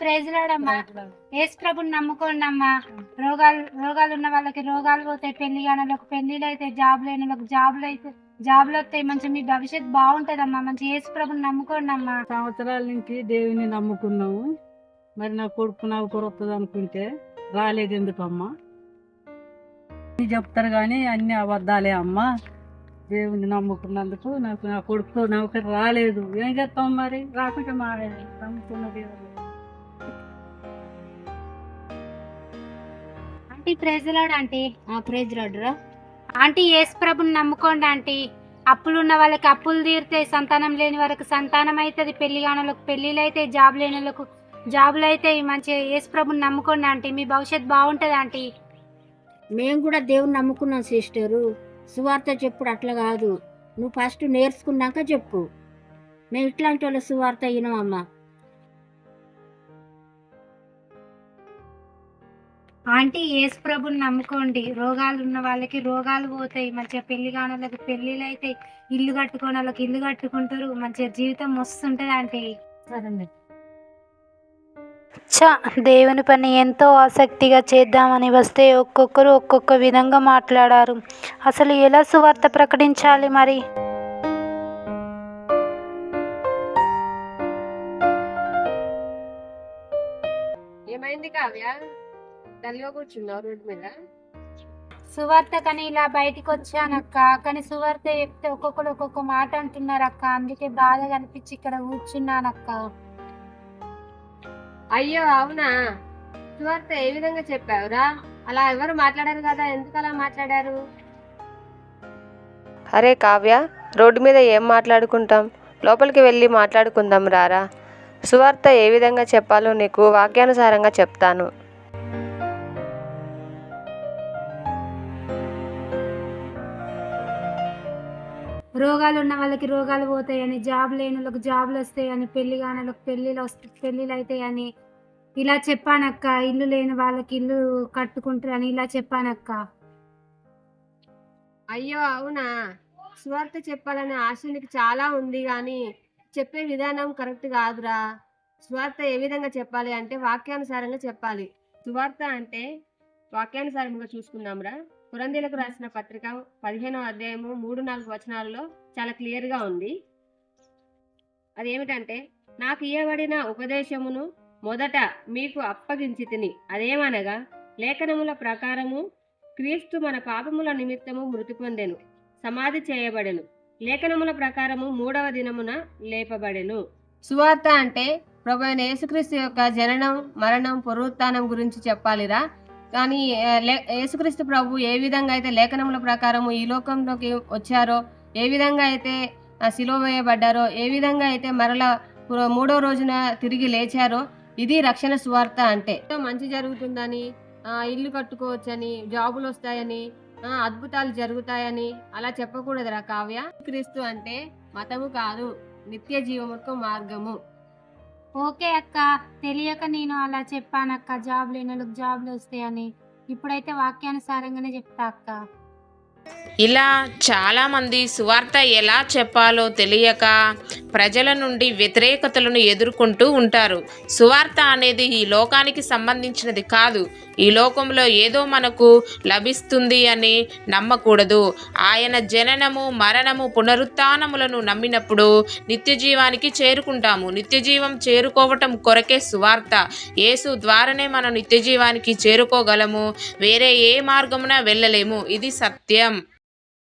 ప్రైజ్లాడమ్మా యేసు ప్రభుని నమ్ముకోండి అమ్మా రోగాలు రోగాలు ఉన్న వాళ్ళకి రోగాలు పోతాయి. పెళ్ళి కానలకు పెళ్ళిలు అయితే జాబ్ లేని వాళ్ళకి జాబ్లు అయితే జాబ్లు వస్తాయి. మంచి మీ భవిష్యత్తు బాగుంటదమ్మా. మంచి యేసు ప్రభుని నమ్ముకోండి అమ్మా సంవత్సరాల నుంచి దేవుని నమ్ముకున్నాము మరి నా కొడుకు నాకు కొరొస్తుంది అనుకుంటే రాలేదు ఎందుకమ్మా? అన్ని చెప్తారు కానీ అన్ని అబద్ధాలే అమ్మా. దేవుని నమ్ముకున్నందుకు నాకు నా కొడుకు నౌకరి రాలేదు. ఏం చేస్తాం మరి? రాకుంటే మా నమ్ముకున్న దేవుడు. ఆంటీ ప్రైజ్లాడు ఆంటీ. ఆ ప్రైజ్ రాడురా ఆంటీ యేసు ప్రభుని నమ్ముకోండి ఆంటీ. అప్పులు ఉన్న వాళ్ళకి అప్పులు తీరితే సంతానం లేని వాళ్ళకి సంతానం అవుతుంది పెళ్ళి కానోళ్ళకి పెళ్ళిళ్ళు అయితే జాబ్ లేని వాళ్ళకు జాబులు అయితే మంచి యేసు ప్రభుని నమ్ముకోండి ఆంటీ. మీ భవిష్యత్ బాగుంటుంది ఆంటీ. మేము కూడా దేవుని నమ్ముకున్నాం సిస్టరు. సువార్త చెప్పుడు అట్లా కాదు. నువ్వు ఫస్ట్ నేర్చుకున్నాక చెప్పు. మేము ఇట్లాంటి వాళ్ళ సువార్త వినమమ్మా. ఆంటీ యేసు ప్రభుని నమ్ముకోండి. రోగాలు ఉన్న వాళ్ళకి రోగాలు పోతాయి. మంచిగా పెళ్ళి కాని వాళ్ళకి పెళ్ళిళ్ళు అయితే ఇల్లు కట్టుకోని వాళ్ళకి ఇల్లు కట్టుకుంటారు. మంచిగా జీవితం వస్తుంటది ఆంటీ. సరే చ దేవుని పని ఎంతో ఆసక్తిగా చేద్దామని వస్తే ఒక్కొక్కరు ఒక్కొక్క విధంగా మాట్లాడారు. అసలు ఎలా సువార్త ప్రకటించాలి మరి? ఏమైంది కావ్య? డల్గా కూర్చున్నావు రోడ్డు మీద? సువార్త కానీ ఇలా బయటికి వచ్చానక్క. కానీ సువార్త చెప్తే ఒక్కొక్కరు ఒక్కొక్క మాట అంటున్నారు అక్క అందుకే బాధగా అనిపించి ఇక్కడ కూర్చున్నానక్క. అయ్యో అవునా? సువార్త ఏ విధంగా చెప్పావురా? అలా ఎవరు మాట్లాడారు కదా? ఎందుకు అలా మాట్లాడారు? అరే కావ్య రోడ్డు మీద ఏం మాట్లాడుకుంటాం? లోపలికి వెళ్ళి మాట్లాడుకుందాం రారా. సువార్త ఏ విధంగా చెప్పాలో నీకు వాక్యానుసారంగా చెప్తాను. రోగాలు ఉన్న వాళ్ళకి రోగాలు పోతాయని జాబ్ లేని వాళ్ళకి జాబ్లు వస్తాయని పెళ్ళి కాని వాళ్ళకి పెళ్ళిళ్ళు వస్తాయి పెళ్ళిళ్ళు అవుతాయని ఇలా చెప్పానక్క ఇల్లు లేని వాళ్ళకి ఇల్లు కట్టుకుంటారని ఇలా చెప్పానక్క. అయ్యో అవునా? స్వార్థ చెప్పాలనే ఆశ నీకు చాలా ఉంది కానీ చెప్పే విధానం కరెక్ట్ కాదురా. స్వార్థ ఏ విధంగా చెప్పాలి అంటే వాక్యానుసారంగా చెప్పాలి. సువార్త అంటే వాక్యానుసారంగా చూసుకుందాంరా. పురంధీలకు రాసిన పత్రిక పదిహేనో అధ్యాయము మూడు నాలుగు వచనాలలో చాలా క్లియర్గా ఉంది. అదేమిటంటే నాకు ఇవ్వబడిన ఉపదేశమును మొదట మీకు అప్పగించి తిని అదేమనగా లేఖనముల ప్రకారము క్రీస్తు మన పాపముల నిమిత్తము మృతి పొందెను సమాధి చేయబడెను. లేఖనముల ప్రకారము మూడవ దినమున లేపబడెను. సువార్త అంటే ప్రభు యేసుక్రీస్తు యొక్క జననం మరణం పునరుత్థానం గురించి చెప్పాలిరా? కానీ లే- యేసుక్రీస్తు ప్రభు ఏ విధంగా అయితే లేఖనముల ప్రకారము ఈ లోకంలోకి వచ్చారో ఏ విధంగా అయితే సిలువ వేయబడ్డారో ఏ విధంగా అయితే మరల మూడో రోజున తిరిగి లేచారో ఇది రక్షణ సువార్త అంటే. ఎంతో మంచి జరుగుతుందని ఇల్లు కట్టుకోవచ్చని జాబులు వస్తాయని అద్భుతాలు జరుగుతాయని అలా చెప్పకూడదురా కావ్య. క్రీస్తు అంటే మతము కాదు నిత్య జీవముకు మార్గము. ఓకే అక్క తెలియక నేను అలా చెప్పానక్క జాబ్ లేనోళ్ళకి జాబ్లు వస్తాయని. ఇప్పుడైతే వాక్యానుసారంగానే చెప్తా అక్క. ఇలా చాలామంది సువార్త ఎలా చెప్పాలో తెలియక ప్రజల నుండి వ్యతిరేకతలను ఎదుర్కొంటూ ఉంటారు. సువార్త అనేది ఈ లోకానికి సంబంధించినది కాదు. ఈ లోకంలో ఏదో మనకు లభిస్తుంది అని నమ్మకూడదు. ఆయన జననము మరణము పునరుత్నములను నమ్మినప్పుడు నిత్య జీవానికి చేరుకుంటాము. నిత్య జీవం చేరుకోవటం కొరకే సువార్త. యేసు ద్వారానే మనం నిత్య జీవానికి చేరుకోగలము. వేరే ఏ మార్గమున వెళ్ళలేము. ఇది సత్యం.